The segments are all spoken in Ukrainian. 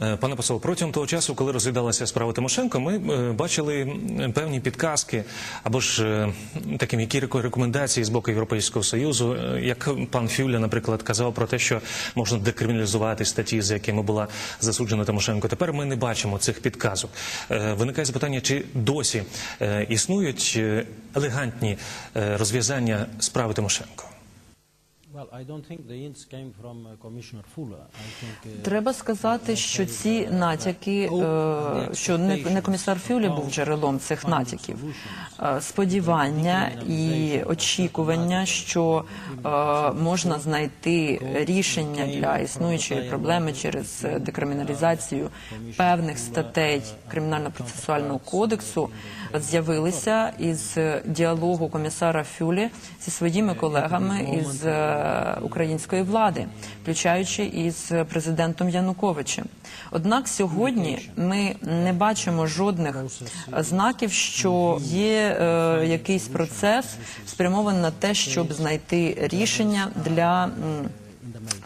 Е, Пане посол, протягом того часу, коли розглядалася справа Тимошенко, ми е, бачили певні підказки або ж е, такі м'які реко- рекомендації з боку Європейського союзу, як пан Фюля, наприклад, казав про те, що можна декриміналізувати статті, за якими була засуджена Тимошенко. Тепер ми не бачимо цих підказок. Виникає запитання, чи досі існують елегантні розв'язання справи Тимошенко? Треба сказати, що ці натяки, е, що не, комісар Фюлі був джерелом цих натяків, Е, сподівання і очікування, що е, можна знайти рішення для існуючої проблеми через е, декриміналізацію певних статей кримінально-процесуального кодексу, з'явилися із діалогу комісара Фюлі зі своїми колегами із української влади, включаючи із президентом Януковичем. Однак сьогодні ми не бачимо жодних знаків, що є е, якийсь процес спрямований на те, щоб знайти рішення для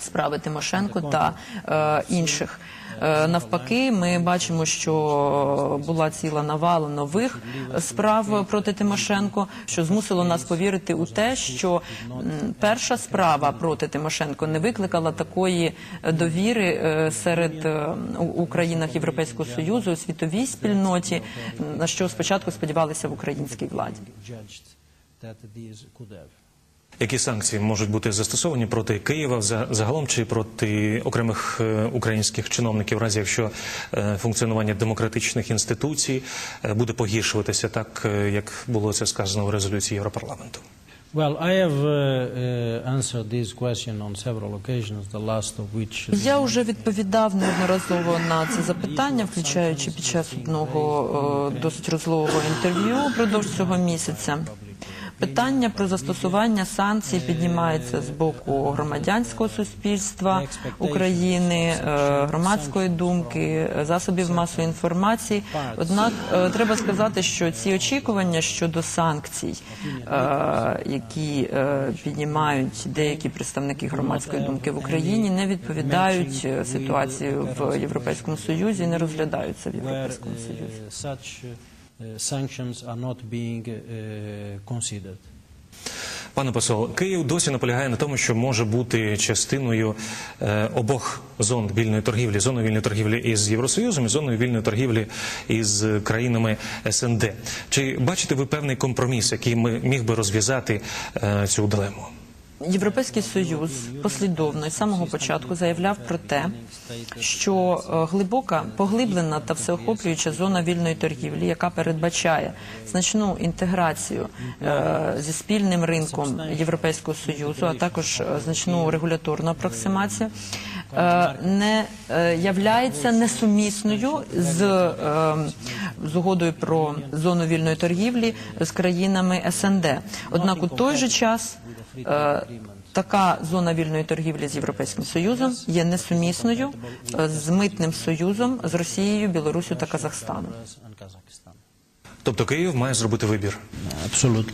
справи Тимошенко та е, інших. Е, Навпаки, ми бачимо, що була ціла навала нових справ проти Тимошенко, що змусило нас повірити у те, що перша справа проти Тимошенко не викликала такої довіри е, серед е, у- у країнах Європейського союзу, у світовій спільноті, на що спочатку сподівалися в українській владі. Які санкції можуть бути застосовані проти Києва за- загалом чи проти окремих е, українських чиновників, в разі якщо е, функціонування демократичних інституцій е, буде погіршуватися так, як було це сказано в резолюції Європарламенту? Я вже відповідав неодноразово на це запитання, включаючи під час одного досить розлогого інтерв'ю упродовж цього місяця. Питання про застосування санкцій піднімається з боку громадянського суспільства України, е, громадської думки, засобів масової інформації. Однак е, треба сказати, що ці очікування щодо санкцій, е, які піднімають деякі представники громадської думки в Україні, не відповідають ситуації в Європейському Союзі, не розглядаються в Європейському Союзі. Uh, sanctions are not being uh, considered. Пане посол, Київ досі наполягає на тому, що може бути частиною е, обох зон вільної торгівлі, зоною вільної торгівлі із Євросоюзом і зоною вільної торгівлі із країнами СНД. Чи бачите ви певний компроміс, який ми міг би розв'язати е, цю дилему? Європейський союз послідовно з самого початку заявляв про те, що е, глибока, поглиблена та всеохоплююча зона вільної торгівлі, яка передбачає значну інтеграцію е, зі спільним ринком Європейського союзу, а також е, значну регуляторну апроксимацію, не е, являється несумісною з, е, з угодою про зону вільної торгівлі з країнами СНД. Однак у той же час Е, Така зона вільної торгівлі з Європейським Союзом є несумісною е, з митним союзом з Росією, Білоруссю та Казахстаном. Тобто Київ має зробити вибір. Absolutely.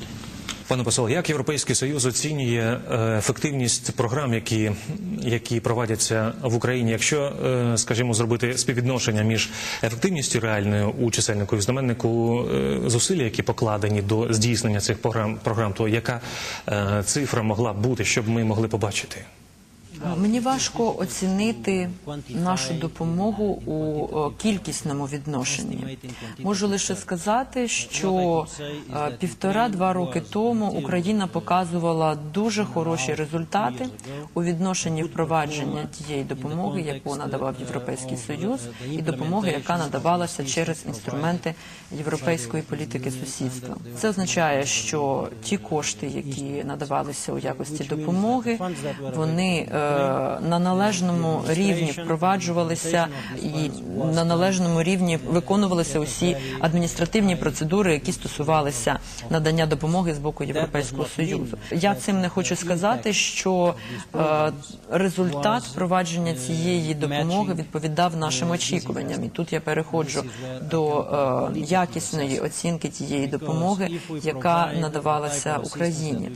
Пане посол, як Європейський Союз оцінює е, ефективність програм, які, які проводяться в Україні, якщо, е, скажімо, зробити співвідношення між ефективністю реальною у чисельнику і знаменнику е, зусилля, які покладені до здійснення цих програм, програм то яка цифра могла б бути, щоб ми могли побачити? Мені важко оцінити нашу допомогу у е, кількісному відношенні. Можу лише сказати, що е, півтора-два роки тому Україна показувала дуже хороші результати у відношенні впровадження тієї допомоги, яку надавав Європейський Союз, і допомоги, яка надавалася через інструменти європейської політики сусідства. Це означає, що ті кошти, які надавалися у якості допомоги, вони е, на належному рівні впроваджувалися і на належному рівні виконувалися усі адміністративні процедури, які стосувалися надання допомоги з боку Європейського союзу. Я цим не хочу сказати, що е, результат впровадження цієї допомоги відповідав нашим очікуванням. І тут я переходжу до е, якісної оцінки тієї допомоги, яка надавалася Україні.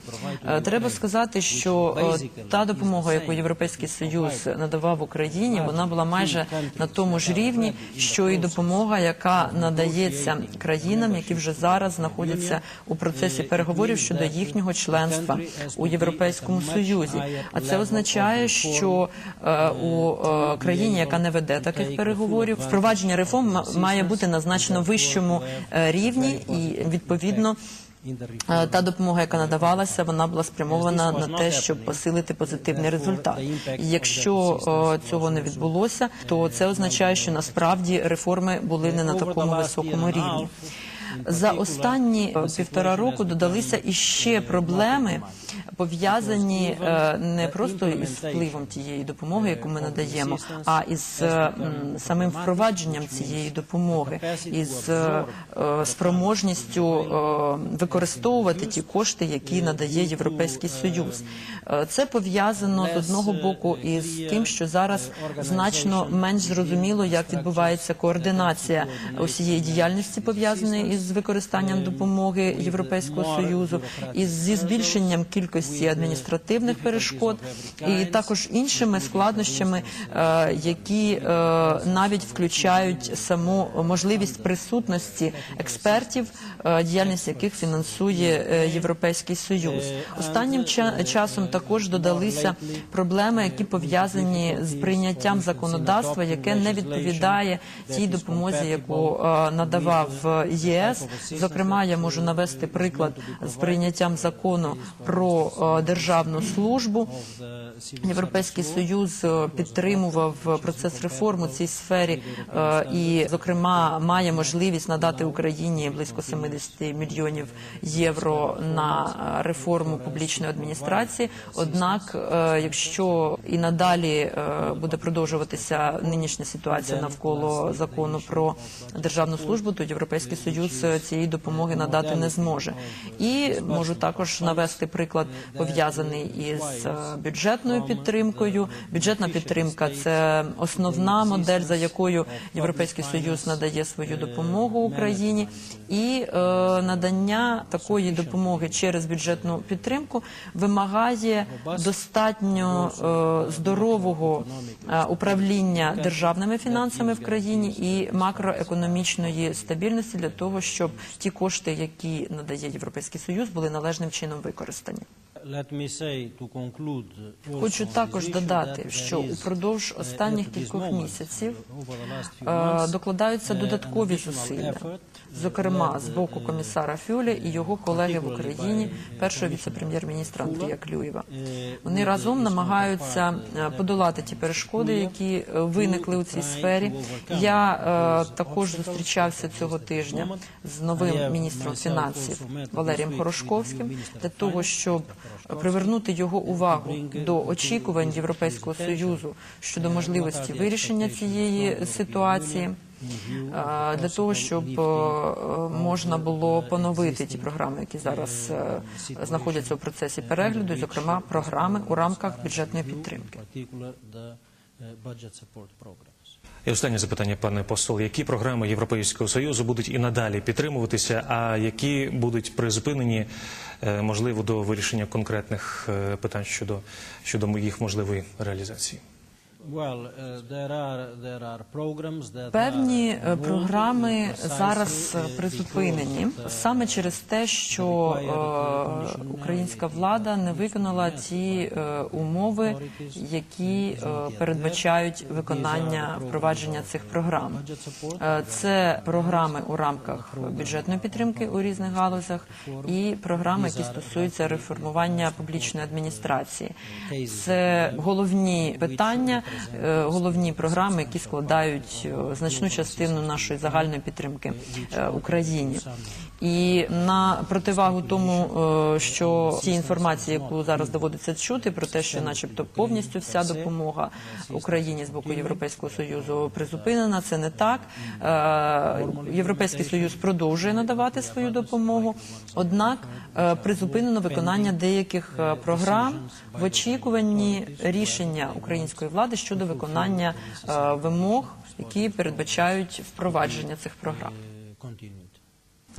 Е, Треба сказати, що е, та допомога, яку Європейський Союз надавав Україні, вона була майже на тому ж рівні, що і допомога, яка надається країнам, які вже зараз знаходяться у процесі переговорів щодо їхнього членства у Європейському Союзі. А це означає, що е, у е, країні, яка не веде таких переговорів, впровадження реформ має бути на значно вищому е, рівні, і відповідно та допомога, яка надавалася, вона була спрямована на те, щоб посилити позитивний результат. І якщо е, цього не відбулося, то це означає, що насправді реформи були не на такому високому рівні. За останні півтора року додалися іще проблеми, пов'язані е, не просто із впливом тієї допомоги, яку ми надаємо, а із самим впровадженням цієї допомоги, із е, спроможністю е, використовувати ті кошти, які надає Європейський Союз. Це пов'язано з одного боку із тим, що зараз значно менш зрозуміло, як відбувається координація усієї діяльності пов'язаної із використанням допомоги Європейського союзу, із зі збільшенням кількості адміністративних перешкод, і також іншими складнощами, е, які е, навіть включають саму можливість присутності експертів, е, діяльність яких фінансує е, Європейський Союз. Останнім ча- часом також додалися проблеми, які пов'язані з прийняттям законодавства, яке не відповідає тій допомозі, яку е, надавав е, ЄС. Зокрема, я можу навести приклад з прийняттям закону про е, державну службу. Європейський союз е, підтримував процес реформ у цій сфері е, і, зокрема, має можливість надати Україні близько 70 мільйонів євро на реформу публічної адміністрації. Однак, якщо і надалі буде продовжуватися нинішня ситуація навколо закону про державну службу, то Європейський союз е, цієї допомоги надати не зможе. І можу також навести приклад пов'язаний із е, бюджетною підтримкою. Бюджетна підтримка це основна модель, за якою Європейський Союз надає свою допомогу Україні, і е, надання такої допомоги через бюджетну підтримку вимагає достатньо е, здорового е, управління державними фінансами в країні і макроекономічної стабільності для того, щоб ті кошти, які надає Європейський Союз, були належним чином використані. Хочу також додати, що упродовж uh, останніх кількох місяців uh, е, докладаються uh, додаткові зусилля, зокрема з боку комісара Фюлі і його колеги в Україні, першого віце-прем'єр-міністра Андрія Клюєва. Вони разом намагаються е, подолати ті перешкоди, які е, виникли у цій сфері. Я також зустрічався цього тижня з новим міністром фінансів Валерієм Хорошковським для того, щоб привернути його увагу до очікувань Європейського союзу щодо можливості вирішення цієї ситуації. Е, Для того щоб е, можна було поновити ті програми, які зараз е, знаходяться у процесі перегляду, зокрема програми у рамках бюджетної підтримки. І останнє запитання, пане посол. Які програми Європейського союзу будуть і надалі підтримуватися, а які будуть призупинені, е, можливо, до вирішення конкретних е, питань щодо щодо їх можливої реалізації? Певні are е, програми зараз е, uh, призупинені of the- саме через те, що е, українська влада не виконала ті е, умови, які е, передбачають виконання впровадження цих програм. Е, Це програми у рамках бюджетної підтримки у різних галузях і програми, які стосуються реформування публічної адміністрації. Це головні питання, е, головні програми, які складають е, значну частину нашої загальної підтримки е, Україні. І на противагу тому, е, що ті інформації, яку зараз доводиться чути, про те, що, начебто, повністю вся допомога Україні з боку Європейського союзу призупинена, це не так. Е, Європейський союз продовжує надавати свою допомогу, однак е, призупинено виконання деяких е, програм в очікуванні рішення української влади щодо виконання е, вимог, які передбачають впровадження цих програм.